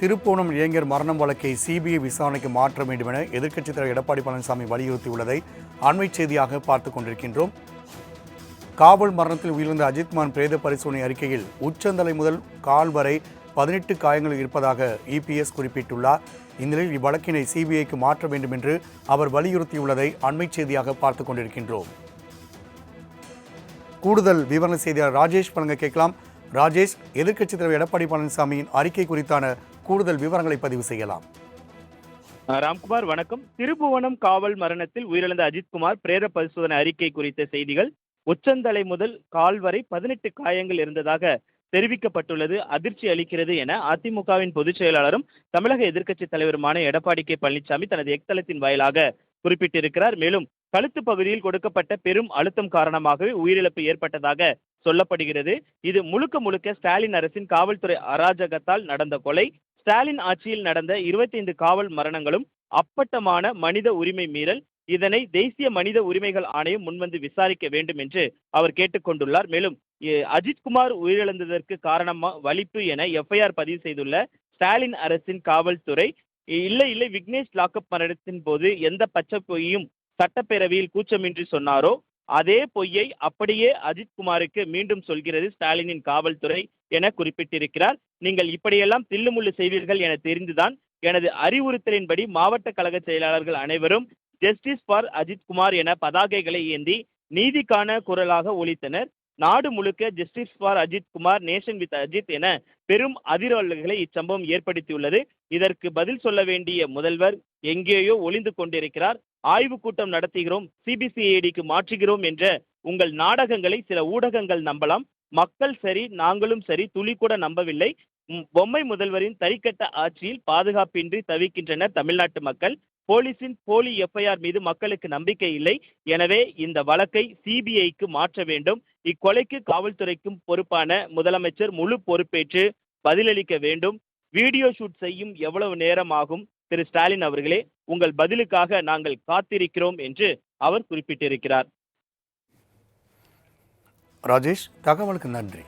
திருப்போணம் இளைஞர் மரணம் வழக்கை சிபிஐ விசாரணைக்கு மாற்ற வேண்டும் என எதிர்க்கட்சித் தலைவர் எடப்பாடி பழனிசாமி வலியுறுத்தியுள்ளதை அண்மைச் செய்தியாக பார்த்துக் கொண்டிருக்கின்றோம். காவல் மரணத்தில் உயிரிழந்த அஜித்மான் பிரேத பரிசோதனை அறிக்கையில் உச்சந்தலை முதல் கால் வரை பதினெட்டு காயங்கள் இருப்பதாக இபிஎஸ் குறிப்பிட்டுள்ளார். இந்நிலையில் இவ்வழக்கினை சிபிஐக்கு மாற்ற வேண்டும் என்று அவர் வலியுறுத்தியுள்ளதை அண்மைச் செய்தியாக பார்த்துக் கொண்டிருக்கின்றோம். கூடுதல் விவரண செய்தியாளர் ராஜேஷ் வழங்க கேட்கலாம். ராஜேஷ் எதிர்க்கட்சித் தலைவர் எடப்பாடி பழனிசாமியின் அறிக்கை குறித்தான கூடுதல் விவரங்களை பதிவு செய்யலாம். ராம்குமார் வணக்கம். திருபுவனம் காவல் மரணத்தில் உயிரிழந்த அஜித்குமார் பிரேத பரிசோதனை அறிக்கை குறித்த செய்திகள். உச்சந்தலை முதல் கால் வரை பதினெட்டு காயங்கள் இருந்ததாக தெரிவிக்கப்பட்டுள்ளது. அதிர்ச்சி அளிக்கிறது என அதிமுகவின் பொதுச் செயலாளரும் தமிழக எதிர்க்கட்சி தலைவருமான எடப்பாடி கே. பழனிசாமி தனது எக்தளத்தின் வாயிலாக குறிப்பிட்டிருக்கிறார். மேலும் கழுத்து பகுதியில் கொடுக்கப்பட்ட பெரும் அழுத்தம் காரணமாகவே உயிரிழப்பு ஏற்பட்டதாக சொல்லப்படுகிறது. இது முழுக்க முழுக்க ஸ்டாலின் அரசின் காவல்துறை அராஜகத்தால் நடந்த கொலை. ஸ்டாலின் ஆட்சியில் நடந்த 25 காவல் மரணங்களும் அப்பட்டமான மனித உரிமை மீறல் இதனை தேசிய மனித உரிமைகள் ஆணையம் முன்வந்து விசாரிக்க வேண்டும் என்று அவர் கேட்டுக்கொண்டுள்ளார். மேலும் அஜித்குமார் உயிரிழந்ததற்கு காரணமா வலிப்பு என எஃப்ஐஆர் பதிவு செய்துள்ள ஸ்டாலின் அரசின் காவல்துறை இல்லை இல்லை விக்னேஷ் லாக்அப் மரணத்தின் போது எந்த பச்சை பொய்யும் சட்டப்பேரவையில் கூச்சமின்றி சொன்னாரோ அதே பொய்யை அப்படியே அஜித்குமாருக்கு மீண்டும் சொல்கிறது ஸ்டாலினின் காவல்துறை என குறிப்பிட்டிருக்கிறார். நீங்கள் இப்படியெல்லாம் தில்லுமுள்ளு செய்வீர்கள் என தெரிந்துதான் எனது அறிவுறுத்தலின்படி மாவட்ட கழக செயலாளர்கள் அனைவரும் ஜஸ்டிஸ் ஃபார் அஜித்குமார் என பதாகைகளை ஏந்தி நீதிக்கான குரலாக ஒலித்தனர். நாடு முழுக்க justice for Ajith Kumar nation with Ajith என பெரும் அதிர்வலைகளை இச்சம்பவம் ஏற்படுத்தியுள்ளது. இதற்கு பதில் சொல்ல வேண்டிய முதல்வர் எங்கேயோ ஒளிந்து கொண்டிருக்கிறார். ஆய்வு கூட்டம் நடத்துகிறோம் சிபிசிஐடிக்கு மாற்றுகிறோம் என்ற உங்கள் நாடகங்களை சில ஊடகங்கள் நம்பலாம். மக்கள் சரி நாங்களும் சரி துளி கூட நம்பவில்லை. பொம்மை முதல்வரின் தரிக்கட்ட ஆட்சியில் பாதுகாப்பின்றி தவிக்கின்றனர் தமிழ்நாட்டு மக்கள். போலீசின் போலி எஃப்ஐஆர் மீது மக்களுக்கு நம்பிக்கை இல்லை. எனவே இந்த வழக்கை சிபிஐக்கு மாற்ற வேண்டும். இக்கொலைக்கு காவல்துறைக்கும் பொறுப்பான முதலமைச்சர் முழு பொறுப்பேற்று பதிலளிக்க வேண்டும். வீடியோ ஷூட் செய்யும் எவ்வளவு நேரம் ஆகும்? திரு. ஸ்டாலின் அவர்களே உங்கள் பதிலுக்காக நாங்கள் காத்திருக்கிறோம் என்று அவர் குறிப்பிட்டிருக்கிறார். ராஜேஷ் தகவலுக்கு நன்றி.